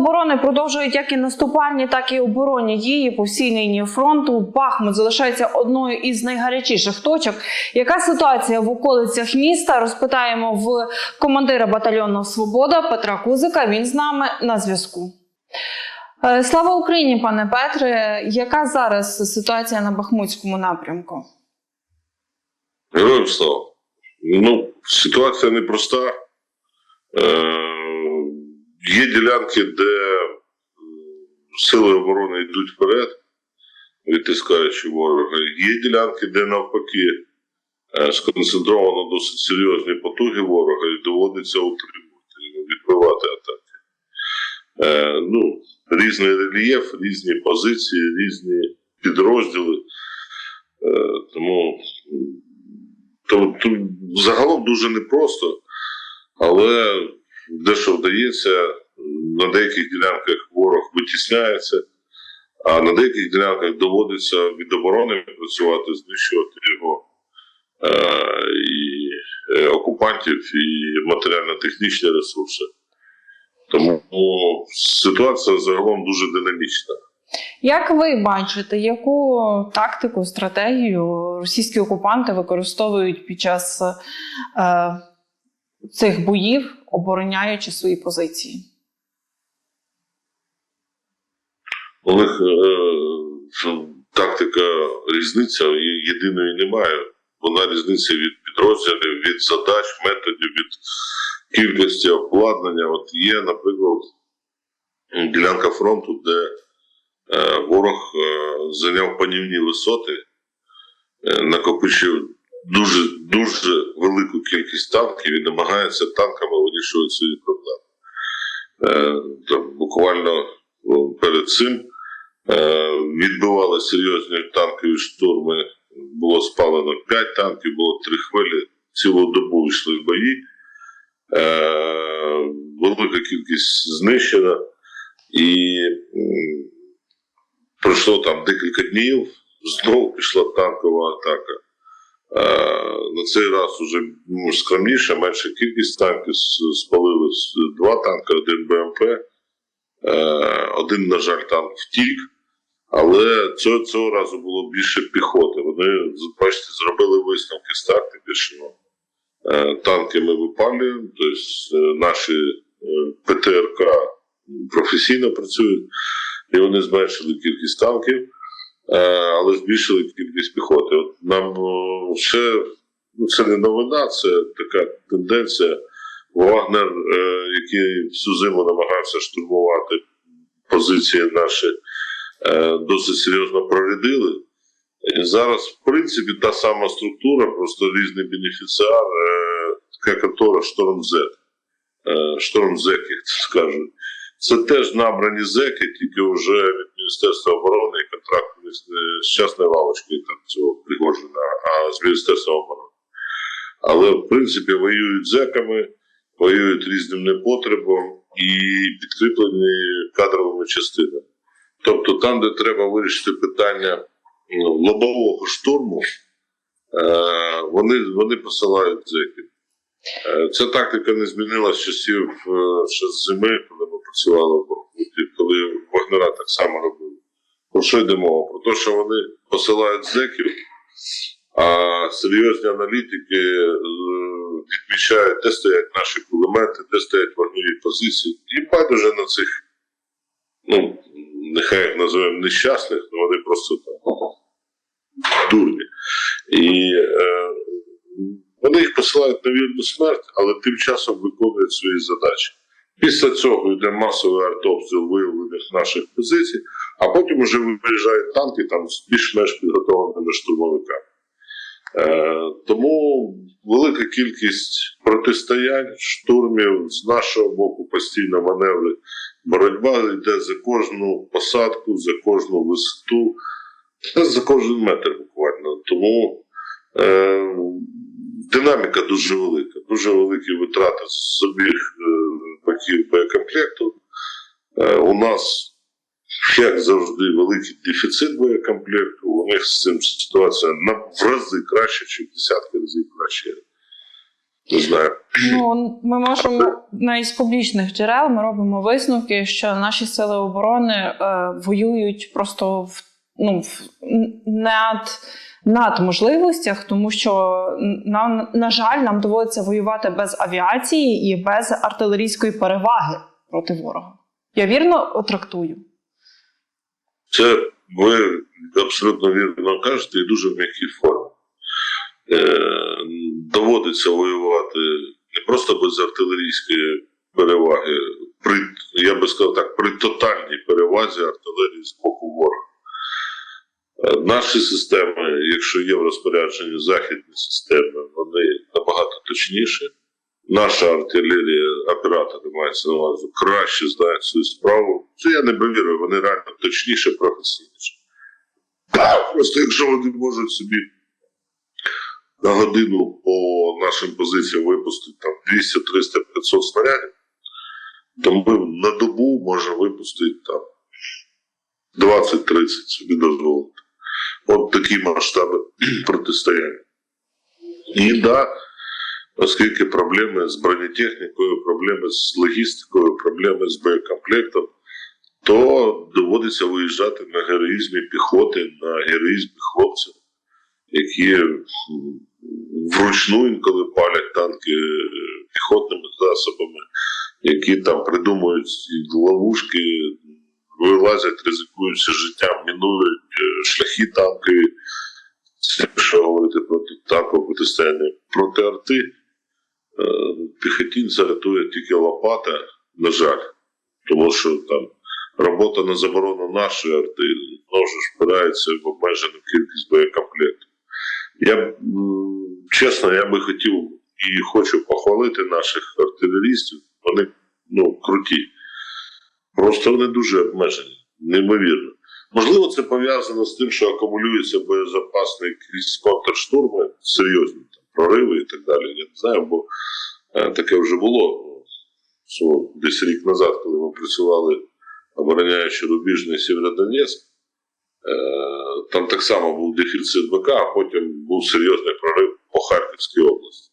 оборони продовжують як і наступальні, так і оборонні дії по всій лінії фронту. Бахмут залишається одною із найгарячіших точок. Яка ситуація в околицях міста? Розпитаємо в командира батальйону Свобода Петра Кузика. Він з нами на зв'язку. Е, Слава Україні, пане Петре. Яка зараз ситуація на Бахмутському напрямку? Героям слава. Ну, ситуація непроста. Е, є ділянки, де сили оборони йдуть вперед, відтискаючи ворога. Є ділянки, де навпаки е, сконцентровано досить серйозні потуги ворога і доводиться утримувати, відбивати атаки. Е, ну, різний рельєф, різні позиції, різні підрозділи. Е, тому то, то загалом дуже непросто, але дещо вдається. На деяких ділянках ворог витісняється, а на деяких ділянках доводиться від оборони працювати, знищувати його е, і е, окупантів, і матеріально-технічні ресурси. Тому ну, ситуація загалом дуже динамічна. Як ви бачите, яку тактику, стратегію російські окупанти використовують під час е, цих боїв, обороняючи свої позиції? У них е, тактика різниця єдиної немає. Вона різниця від підрозділів, від задач, методів, від кількості обладнання. От є, наприклад, ділянка фронту, де е, ворог е, зайняв панівні висоти, накопичив дуже дуже велику кількість танків і намагається танками вирішувати свої проблеми. Е, там, буквально перед цим е, відбивали серйозні танкові штурми. Було спалено 5 танків, було 3 хвилі, цілу добу йшли бої. Е, велика кількість знищена. І м, пройшло там декілька днів, знову пішла танкова атака. Е, на цей раз ну, скромніше, менша кількість танків спалили два танки, один БМП. Е, один, на жаль, танк втік, але цього, цього разу було більше піхоти. Вони, бачите, зробили висновки з тактики, що танки ми випалюємо, тобто е, наші ПТРК професійно працюють, і вони зменшили кількість танків, але збільшили кількість піхоти. Нам е, ще ну, це не новина, це така тенденція. Вагнер, е, який всю зиму намагався штурмувати позиції наші, е, досить серйозно прорядили. І зараз, в принципі, та сама структура, просто різний бенефіціар, така контора Шторм З. Як це скажуть. Це теж набрані зеки, тільки вже від Міністерства оборони і контракт з- не з частної лавочки там, цього Пригожина, а з Міністерства оборони. Але, в принципі, воюють зеками, воюють різним непотребом і підкріплені кадровими частинами. Тобто там, де треба вирішити питання лобового штурму, е, вони, вони посилають зеків. Е, Ця тактика не змінилася з часів е, ще з зими, коли ми працювали в Бахмуті, коли Вагнера так само робили. Про що йде мова? Про те, що вони посилають зеків, а серйозні аналітики е, відмічають, де стоять наші кулемети, де стоять вогневі позиції. І байдуже на цих, ну, нехай їх називаємо нещасних, але вони просто там дурні. І е, вони їх посилають на вірну смерть, але тим часом виконують свої задачі. Після цього йде масовий артобстріл виявлених наших позицій, а потім вже виїжджають танки там з більш-менш підготовленими штурмовиками. Е, тому велика кількість протистоянь, штурмів з нашого боку постійно маневри. Боротьба йде за кожну посадку, за кожну висоту, за кожен метр буквально. Тому е, динаміка дуже велика, дуже великі витрати з обох е, боків боєкомплекту. Е, у нас, як завжди, великий дефіцит боєкомплекту. У них з цим ситуація на в рази краще, чи в десятки разів краще. Не знаю. Ну, ми можемо навіть з публічних джерел ми робимо висновки, що наші сили оборони е, воюють просто в ну в над, над можливостях, тому що нам на жаль нам доводиться воювати без авіації і без артилерійської переваги проти ворога. Я вірно трактую. Це ви абсолютно вірно кажете і дуже в м'якій формі. Е, доводиться воювати не просто без артилерійської переваги, при, я би сказав так, при тотальній перевазі артилерії з боку ворога. Наші системи, якщо є в розпорядженні західні системи, вони набагато точніші. Наша артилерія, оператори мається на увазі, краще знають свою справу. Це я не повірю, вони реально точніше, професійніше. Просто якщо вони можуть собі на годину по нашим позиціям випустити там 200, 300, 500 снарядів, то ми на добу можемо випустити там 20-30 собі дозволити. От такі масштаби протистояння. І да, оскільки проблеми з бронетехнікою, проблеми з логістикою, проблеми з боєкомплектом, то доводиться виїжджати на героїзмі піхоти, на героїзмі хлопців, які вручну інколи палять танки е, піхотними засобами, які там придумують ловушки, вилазять, ризикуються життям, мінують е, шляхи танкові. Це якщо говорити про танкове протистояння проти арти, е, піхотінця рятує тільки лопата, на жаль, тому що там робота на заборону нашої арти ж впирається в обмежену кількість боєкомплекту. Я чесно, я би хотів і хочу похвалити наших артилерістів. Вони ну, круті. Просто вони дуже обмежені, неймовірно. Можливо, це пов'язано з тим, що акумулюється боєзапасний крізь контрштурми, серйозні там, прориви і так далі. Я не знаю, бо е, таке вже було ну, десь рік назад, коли ми працювали, обороняючи рубіжний Сєвєродонецьк. Е, там так само був дефіцит БК, а потім був серйозний прорив по Харківській області.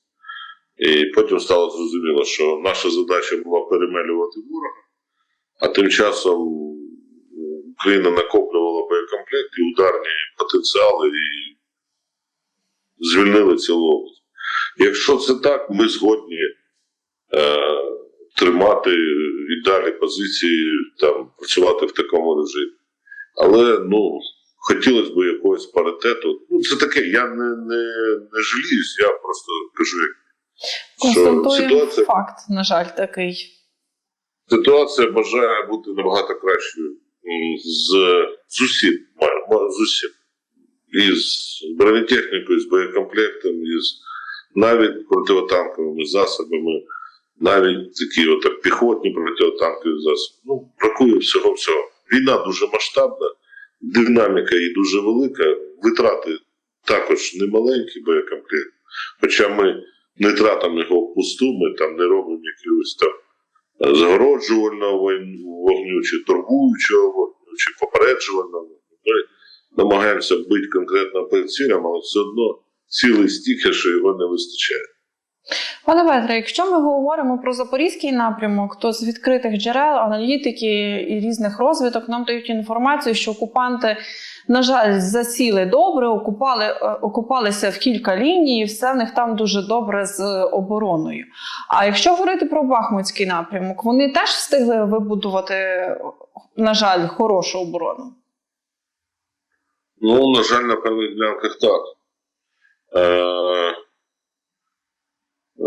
І потім стало зрозуміло, що наша задача була перемелювати ворога, а тим часом Україна накоплювала боєкомплект і ударні потенціали і звільнили цілу область. Якщо це так, ми згодні е, тримати і далі позиції, там, працювати в такому режимі. Але ну, хотілося б якогось паритету. Ну, це таке, я не, не, не жаліюсь, я просто кажу, що ситуація, факт, на жаль, такий. Ситуація бажає бути набагато кращою з, з усім, з усім. І бронетехнікою, з боєкомплектом, і навіть противотанковими засобами, навіть такі от піхотні противотанкові засоби. Ну, бракує всього всього. Війна дуже масштабна, динаміка її дуже велика, витрати також немаленькі боєкомплект. Хоча ми не тратимо його впусту, ми там не робимо якогось там загороджувального вогню, чи турбуючого вогню, чи попереджувального. Ми намагаємося бити конкретно по цілям, але все одно цілий стільки, що його не вистачає. Пане Петре, якщо ми говоримо про запорізький напрямок, то з відкритих джерел, аналітики і різних розвиток нам дають інформацію, що окупанти, на жаль, засіли добре, окупали, е, окупалися в кілька ліній, і все в них там дуже добре з обороною. А якщо говорити про Бахмутський напрямок, вони теж встигли вибудувати, на жаль, хорошу оборону. Ну, на жаль, на певних ділянках так. Е,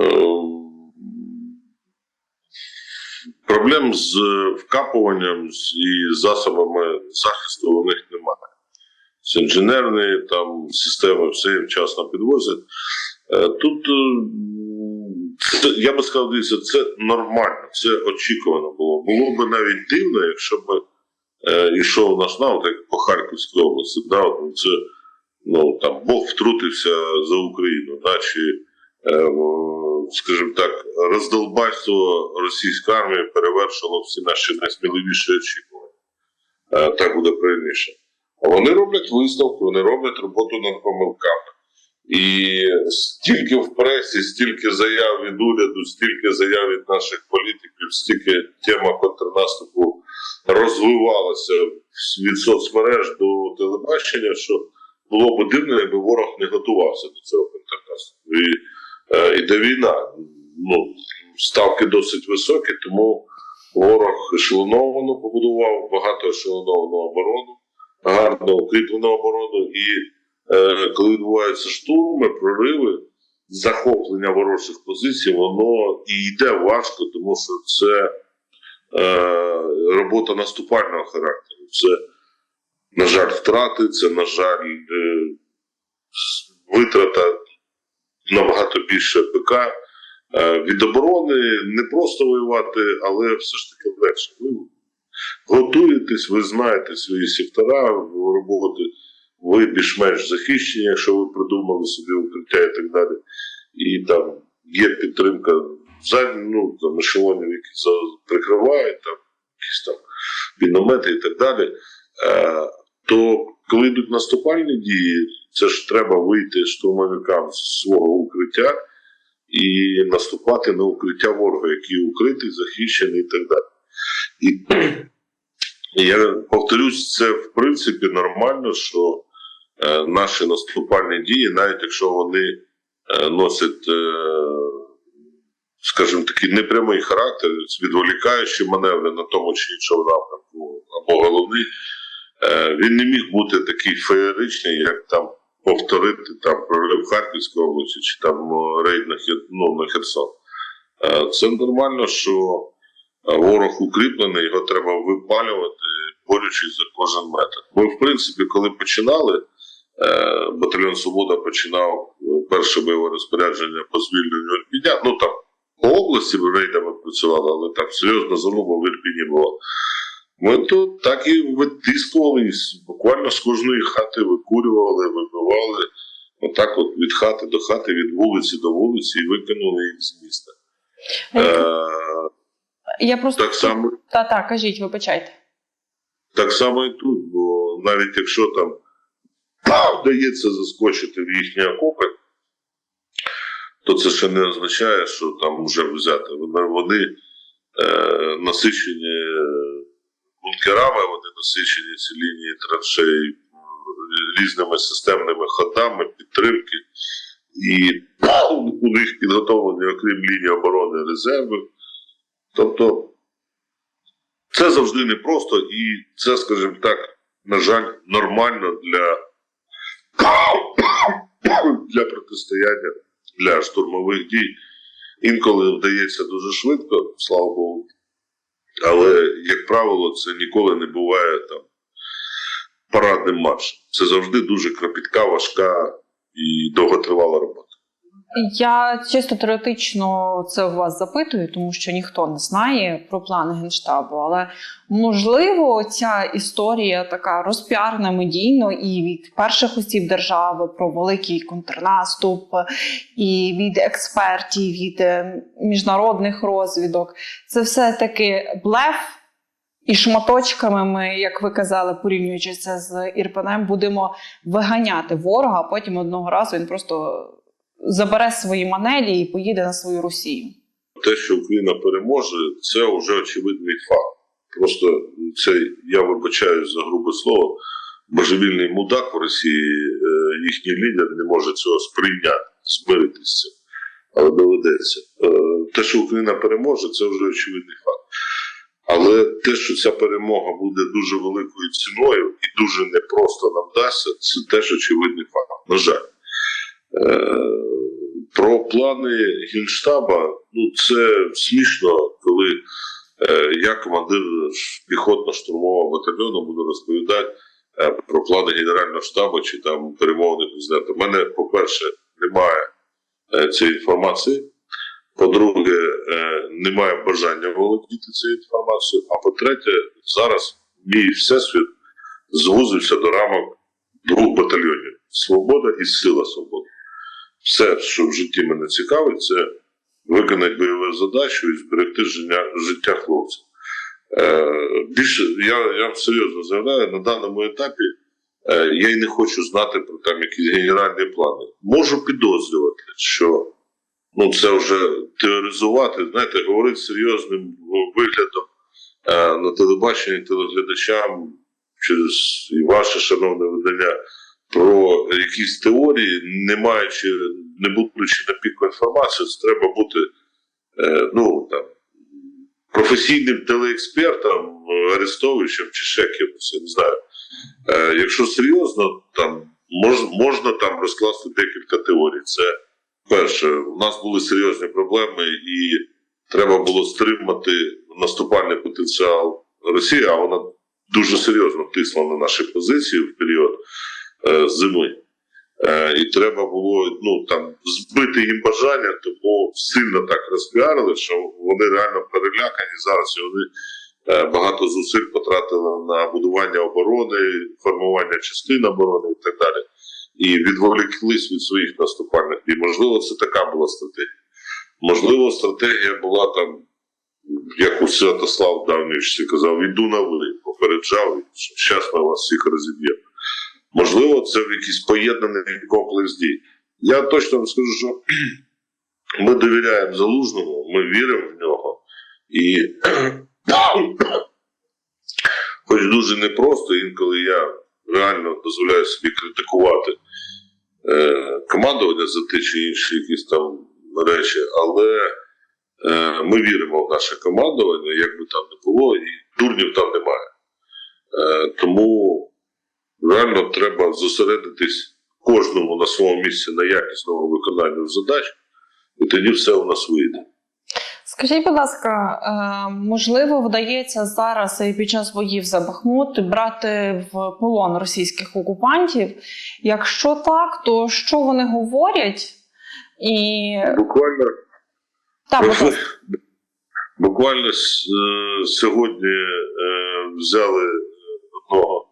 е, проблем з вкапуванням і засобами захисту у них немає. Це інженерні там, системи, все вчасно підвозять. Е, Тут е, я би сказав, дивіться, це нормально, це очікувано було. Було б навіть дивно, якщо б е, йшов наш навод, як по Харківській області, да, ну, це ну, там, Бог втрутився за Україну, да, чи, скажімо так, роздолбайство російської армії перевершило всі наші найсміливіші очікування. Так буде правильніше. Вони роблять висновки, вони роблять роботу над помилками. І стільки в пресі, стільки заяв від уряду, стільки заяв від наших політиків, стільки тема контрнаступу розвивалася від соцмереж до телебачення, що було б дивно, якби ворог не готувався до цього контрнаступу. І, е, іде війна. Ну, ставки досить високі, тому ворог ешелоновано побудував багато ешелоновану оборону, гарно укріплену оборону. І е, коли відбуваються штурми, прориви, захоплення ворожих позицій, воно і йде важко, тому що це е, робота наступального характеру. Це, на жаль, втрати, це, на жаль, е, витрата набагато більше ПК. Е, від оборони не просто воювати, але все ж таки легше. Ви готуєтесь, ви знаєте свої сектора, роботи, ви більш-менш захищені, якщо ви придумали собі укриття і так далі. І там є підтримка ну, там, ешелонів, які прикривають, там, якісь там міномети і так далі. Е, то коли йдуть наступальні дії, це ж треба вийти штурмовикам з свого укриття і наступати на укриття ворога, який укритий, захищений і так далі. І, я повторюсь, це в принципі нормально, що е, наші наступальні дії, навіть якщо вони е, носять, е, скажімо такий непрямий характер, відволікаючи маневри на тому чи іншому напрямку, або головний, е, він не міг бути такий феєричний, як там повторити там прорив Харківської області чи там рейд на, ну, на Херсон. Е, Це нормально, що е, ворог укріплений, його треба випалювати, борючись за кожен метр. Ми, в принципі, коли починали, е, батальйон Свобода починав е, перше бойове розпорядження по звільненню Ірпіня. Ну там по області рейдами працювали, але там серйозна заруба в Ірпіні була. Ми тут так і витискували, буквально з кожної хати викурювали, вибивали. Отак от від хати до хати, від вулиці до вулиці і викинули їх з міста. Е, Я просто так само та та кажіть, вибачайте. Так само і тут, бо навіть якщо там вдається заскочити в їхні окопи, то це ще не означає, що там вже взяти. Вони, вони е, насичені бункерами, вони насичені ці лінії траншей м, різними системними ходами, підтримки. І у них підготовлені, окрім лінії оборони, резерви. Тобто це завжди непросто, і це, скажімо так, на жаль, нормально для, для протистояння, для штурмових дій. Інколи вдається дуже швидко, слава Богу. Але, як правило, це ніколи не буває там парадним маршем. Це завжди дуже кропітка, важка і довготривала робота. Я чисто теоретично це у вас запитую, тому що ніхто не знає про плани генштабу. Але можливо, ця історія така розпіарна медійно і від перших осіб держави про великий контрнаступ, і від експертів, від е, міжнародних розвідок. Це все таки блеф. І шматочками ми, як ви казали, порівнюючи це з Ірпенем, будемо виганяти ворога, а потім одного разу він просто забере свої манелі і поїде на свою Росію. те, що Україна переможе, це вже очевидний факт. Просто це я вибачаюсь за грубе слово. Божевільний мудак в Росії, е, їхній лідер не може цього сприйняти, змиритися. Але доведеться. Е, Те, що Україна переможе, це вже очевидний факт. Але те, що ця перемога буде дуже великою ціною і дуже непросто нам дасться, це теж очевидний факт. На жаль. Е, Про плани Генштаба, ну це смішно, коли е, я, командир піхотно-штурмового батальйону, буду розповідати е, про плани Генерального штабу чи там перемовини президента. У мене, по-перше, немає цієї інформації. По-друге, немає бажання володіти цією інформацією. А по-третє, зараз мій всесвіт звузився до рамок двох батальйонів: Свобода і Сила Свободи. Все, що в житті мене цікавить, це виконати бойову задачу і зберегти життя, життя хлопців. Е, більше я, я серйозно заявляю, на даному етапі Е, Я й не хочу знати про там якісь генеральні плани. Можу підозрювати, що ну, це вже теоризувати, знаєте, говорити серйозним виглядом е, на телебаченні телеглядачам через і ваше шановне видання про якісь теорії, не маючи, не будучи на піку інформації, це треба бути е, ну, там, професійним телеекспертом, Арестовичем чи ще кимось, я не знаю. Е, якщо серйозно, там мож, можна там розкласти декілька теорій. Це перше, у нас були серйозні проблеми, і треба було стримати наступальний потенціал Росії, а вона дуже серйозно тисла на наші позиції в період зими. Е, і треба було ну, там, збити їм бажання, тому сильно так розпіарили, що вони реально перелякані зараз. І вони е, багато зусиль потратили на будування оборони, формування частин оборони і так далі. І відволіклись від своїх наступальних дій. Можливо, це така була стратегія. Можливо, стратегія була там, як у Святослав Давнішці казав, іду на ви, попереджав, що зараз ми вас всіх розіб'ємо. Можливо, це якийсь поєднаний комплекс дій. Я точно вам скажу, що ми довіряємо залужному, ми віримо в нього. І хоч дуже непросто, інколи я реально дозволяю собі критикувати е, командування за те чи інші якісь там речі, але е, ми віримо в наше командування, як би там не було, і дурнів там немає. Е, тому реально треба зосередитись кожному на своєму місці на якісному виконанню задач, і тоді все у нас вийде. Скажіть, будь ласка, е, можливо, вдається зараз і під час боїв за Бахмут брати в полон російських окупантів? Якщо так, то що вони говорять? І Буквально будь ласка. Буквально е, сьогодні е, взяли одного.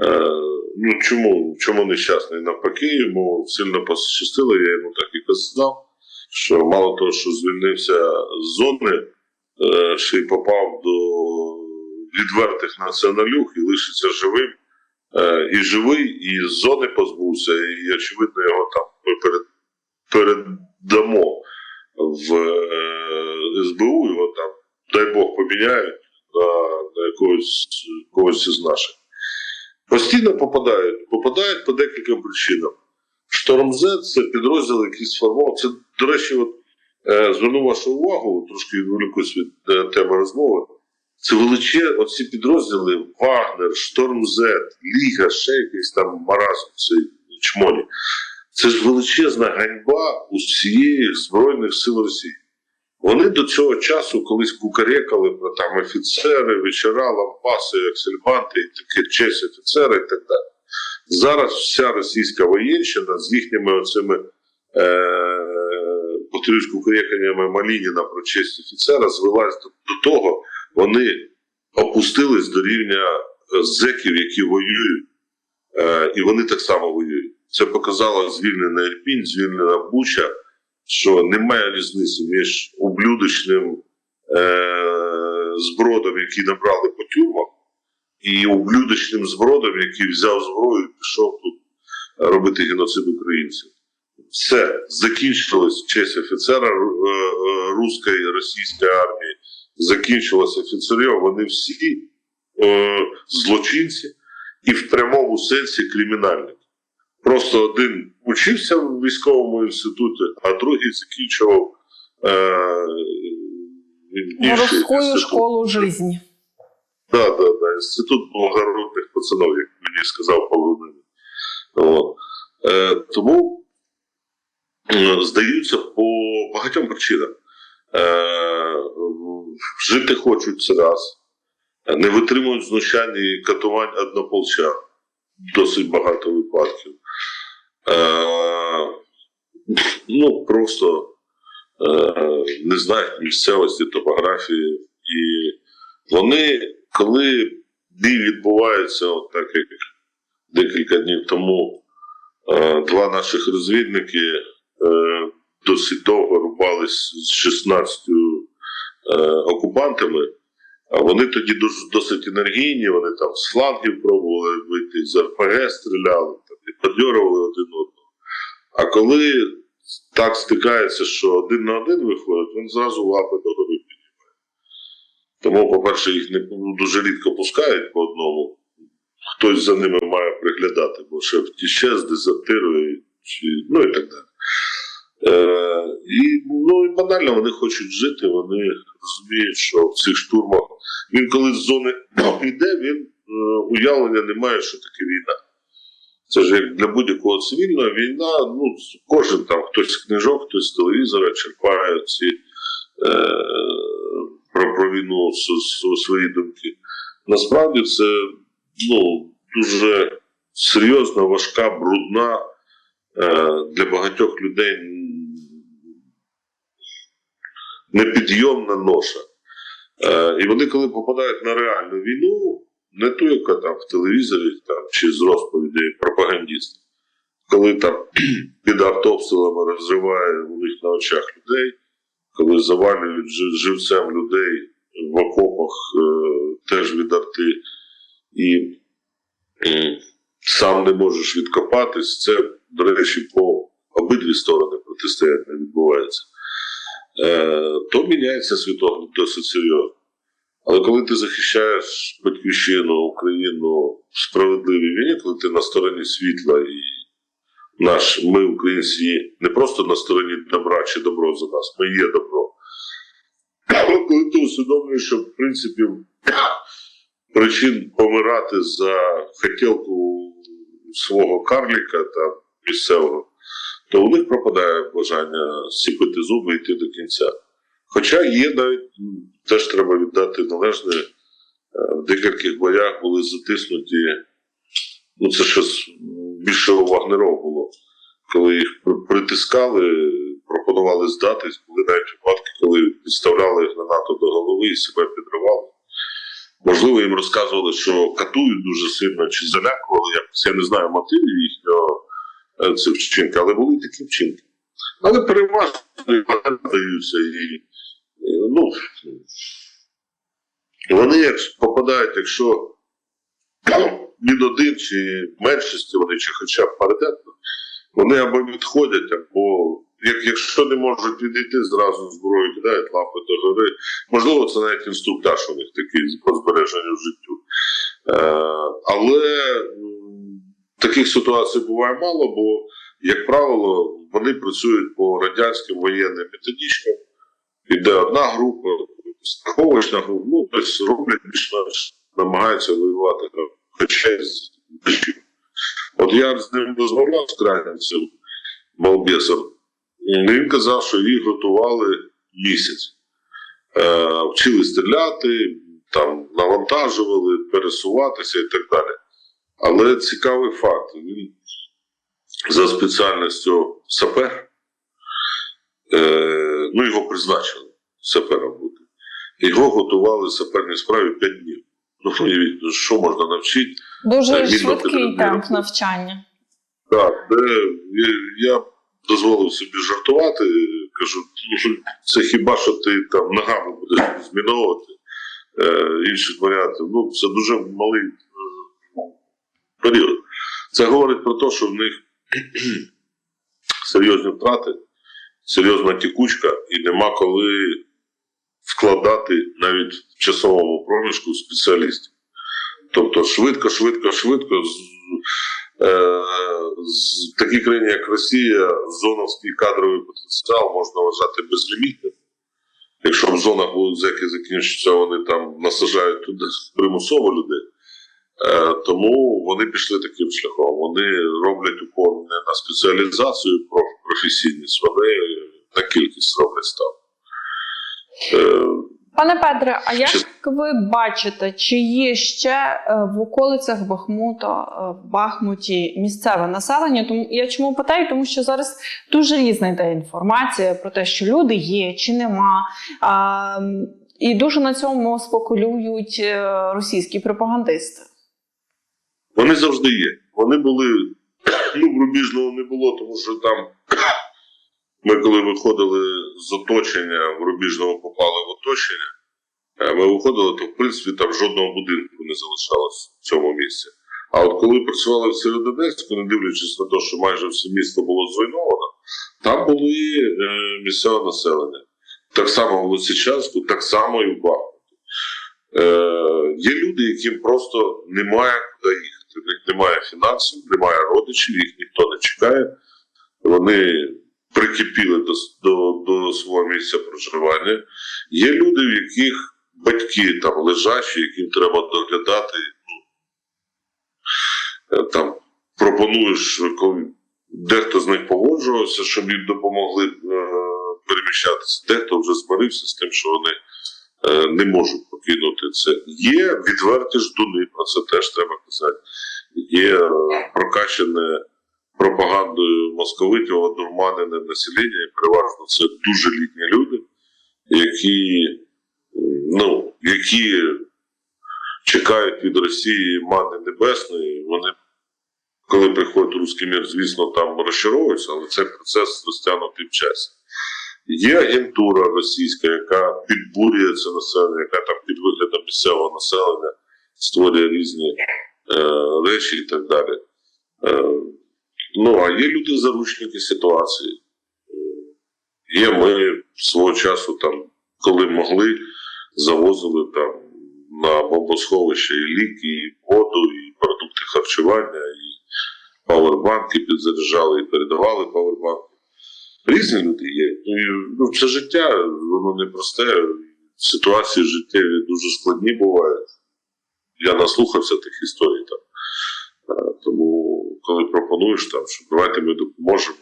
Е, ну чому, чому нещасний? Навпаки, йому сильно пощастило, я йому так і казав, що мало того, що звільнився з зони, е, ще й попав до відвертих націоналюх і лишиться живим. Е, і живий, і з зони позбувся, і очевидно його там перед, передамо в СБУ, його там, дай Бог, поміняють на, на якогось, когось із наших. Постійно попадають, попадають по декільком причинам. Шторм Z це підрозділ, який сформував. Це, до речі, от, е, зверну вашу увагу, трошки відволікусь від е, теми розмови. Це величе, оці підрозділи Вагнер, Шторм Z, Ліга, ще якийсь там маразм, цей чмоні. Це ж величезна ганьба усієї Збройних сил Росії. Вони до цього часу колись кукарекали про там офіцери, вечора, лампаси, аксельбанти, і таке честь офіцери і так далі. Зараз вся російська воєнщина з їхніми оцими е, кукареканнями Малініна про честь офіцера звелась до, до того, вони опустились до рівня е, зеків, які воюють, е, і вони так само воюють. Це показало звільнена Ірпінь, звільнена Буча, що немає різниці між ублюдочним е, збродом, який набрали по тюрмах, і ублюдочним збродом, який взяв зброю і пішов тут робити геноцид українців. Все закінчилось честь офіцера е, е, руської російської армії, закінчилось офіцерів, вони всі е, злочинці і в прямому сенсі кримінальники. Просто один учився в військовому інституті, а другий закінчував е, інститут. школу житті. Да, да, да. Інститут благородних пацанов, як мені сказав Павловин. От. Е, тому здаються по багатьом причинам. Е, жити хочуть це раз, не витримують знущань і катувань однополчан. Досить багато випадків. Е, ну, просто е, не знають місцевості, топографії. І вони, коли бій відбувається, от так як декілька днів тому, е, два наших розвідники досить довго рубались з 16 е, окупантами. А вони тоді досить енергійні, вони там з флангів пробували вийти з РПГ стріляли, і піддьорували один одного. А коли так стикається, що один на один виходить, він зразу лапи до гори піднімає. Тому, по-перше, їх не ну, дуже рідко пускають по одному. Хтось за ними має приглядати, бо ще втіще, дезертирує, чи, ну і так далі. Е, і, ну, і банально вони хочуть жити, вони розуміють, що в цих штурмах він коли з зони йде, він е, уявлення не має, що таке війна. Це ж як для будь-якого цивільного війна, ну, кожен там хтось з книжок, хтось з телевізора черпає ці е, про, про війну свої думки. Насправді це ну, дуже серйозна, важка, брудна е, для багатьох людей непідйомна ноша. Е, і вони, коли попадають на реальну війну, не ту, яка там в телевізорі там, чи з розповідей пропагандістів, коли там під артобстрілами розриває у них на очах людей, коли завалюють живцем людей в окопах е, теж від арти, і м, сам не можеш відкопатись, це, до речі, по обидві сторони протистояння відбувається. Е, то міняється світогляд досить серйозно. Але коли ти захищаєш батьківщину, Україну в справедливій війні, коли ти на стороні світла і наш, ми, українці, не просто на стороні добра чи добро за нас, ми є добро. Але коли ти усвідомлюєш, що в принципі причин помирати за хотілку свого карліка там, місцевого, то у них пропадає бажання сіпити зуби і йти до кінця. Хоча є навіть теж треба віддати належне, е, в декількох боях були затиснуті. Ну, це щось більше вагнеров було. Коли їх притискали, пропонували здатись, були навіть випадки, коли підставляли гранату до голови і себе підривали. Можливо, їм розказували, що катують дуже сильно чи залякували. Якось я не знаю мотивів їхнього е, цих вчинка, але були такі вчинки. Але переважно здаються і, і ну, вони як попадають, якщо він один чи меншості, вони чи хоча б паритетно, вони або відходять, або як, якщо не можуть відійти, зразу зброю кидають лапи до гори. Можливо, це навіть інструктаж у них такий по збереженню життю. Е, але таких ситуацій буває мало, бо, як правило, вони працюють по радянським воєнним методичкам. Іде одна група, страховочна група, ну, тобто роблять більш-менш намагаються воювати, хоча. От я з ним розмовляв з крайним балбесом, він казав, що їх готували місяць. Е, вчили стріляти, там, навантажували, пересуватися і так далі. Але цікавий факт: він за спеціальністю сапер, е, ну його призначили сапером бути. Його готували саперній справі 5 днів. Ну, уявіть, ну, що можна навчити? Дуже швидкий темп навчання. Так, де я, я дозволив собі жартувати. Кажу, «Ну, це хіба що ти там ногами будеш зміновувати е, інших варіантів. Ну, це дуже малий е, період. Це говорить про те, що в них серйозні втрати, серйозна тікучка, і нема коли вкладати навіть в часовому проміжку спеціалістів. Тобто швидко, швидко, швидко. з- Е, такій країні, як Росія, зоновський кадровий потенціал можна вважати безлімітним. Якщо в зонах будуть зеки закінчаться, вони там насажають туди примусово людей. Е, тому вони пішли таким шляхом. Вони роблять упор не на спеціалізацію професійність, вони кількість роблять. Е, Пане Петре, а як ви бачите, чи є ще е, в околицях Бахмута, е, в Бахмуті місцеве населення? Тому я чому питаю? Тому що зараз дуже різна йде інформація про те, що люди є чи нема. А, і дуже на цьому спекулюють російські пропагандисти. Вони завжди є. Вони були, ну, Рубіжного не було, тому що там ми, коли виходили з оточення, в Рубіжного попали в оточення, е, ми виходили, то в принципі там жодного будинку не залишалось в цьому місці. А от коли працювали в Сєвєродонецьку, не дивлячись на те, що майже все місто було зруйновано, там були е, місцеве населення. Так само в Лисичанську, так само і в Бахмуті. Е, є люди, яким просто немає куди їхати. В них немає фінансів, немає родичів, їх ніхто не чекає. Вони прикипіли до, до, до свого місця проживання. Є люди, в яких батьки там лежачі, яким треба доглядати. Ну, е, там пропонуєш, дехто з них погоджувався, щоб їм допомогли е, переміщатися, дехто вже змирився з тим, що вони е, не можуть покинути це. Є відверті ждуни, про це теж треба казати. Є е, прокачане пропагандою московитів, одурманене населення, і переважно це дуже літні люди, які, ну, які чекають від Росії мани небесної. Вони, коли приходить русський мір, звісно, там розчаровуються, але цей процес розтягнутий в часі. Є агентура російська, яка підбурює це населення, яка там під виглядом місцевого населення створює різні е, речі і так далі. Е, ну, а є люди заручники ситуації. Є ми свого часу, там, коли могли, завозили там на бомбосховище і ліки, і воду, і продукти харчування, і павербанки підзаряджали і передавали павербанки. Різні люди є. Ну, ну, це життя, воно непросте. Ситуації життєві дуже складні бувають. Я наслухався тих історій там. Е, Тому, коли пропонуєш там, що давайте ми допоможемо.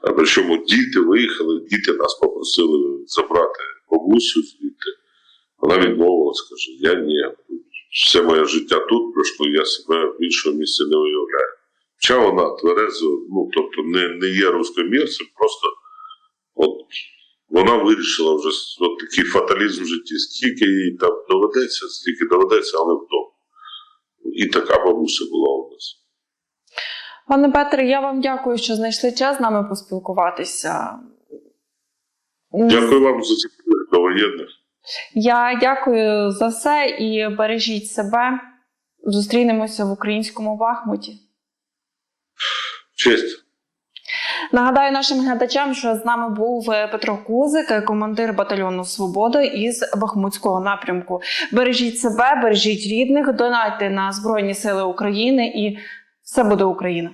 А причому діти виїхали, діти нас попросили забрати бабусю звідти. Вона відмовилась, каже, я ні. Все моє життя тут пройшло, я себе в іншому місці не уявляю. Хоча вона тверезо, ну тобто не, не є рускомірцем, просто от вона вирішила вже от такий фаталізм в житті, скільки їй там доведеться, скільки доведеться, але вдома. І така бабуся була у нас. Пане Петре, я вам дякую, що знайшли час з нами поспілкуватися. Дякую вам за ці довоєнних. Я дякую за все і бережіть себе. Зустрінемося в українському Бахмуті. Честь. Нагадаю нашим глядачам, що з нами був е, Петро Кузик, командир батальйону Свобода із Бахмутського напрямку. Бережіть себе, бережіть рідних, донайте на Збройні Сили України і все буде Україна.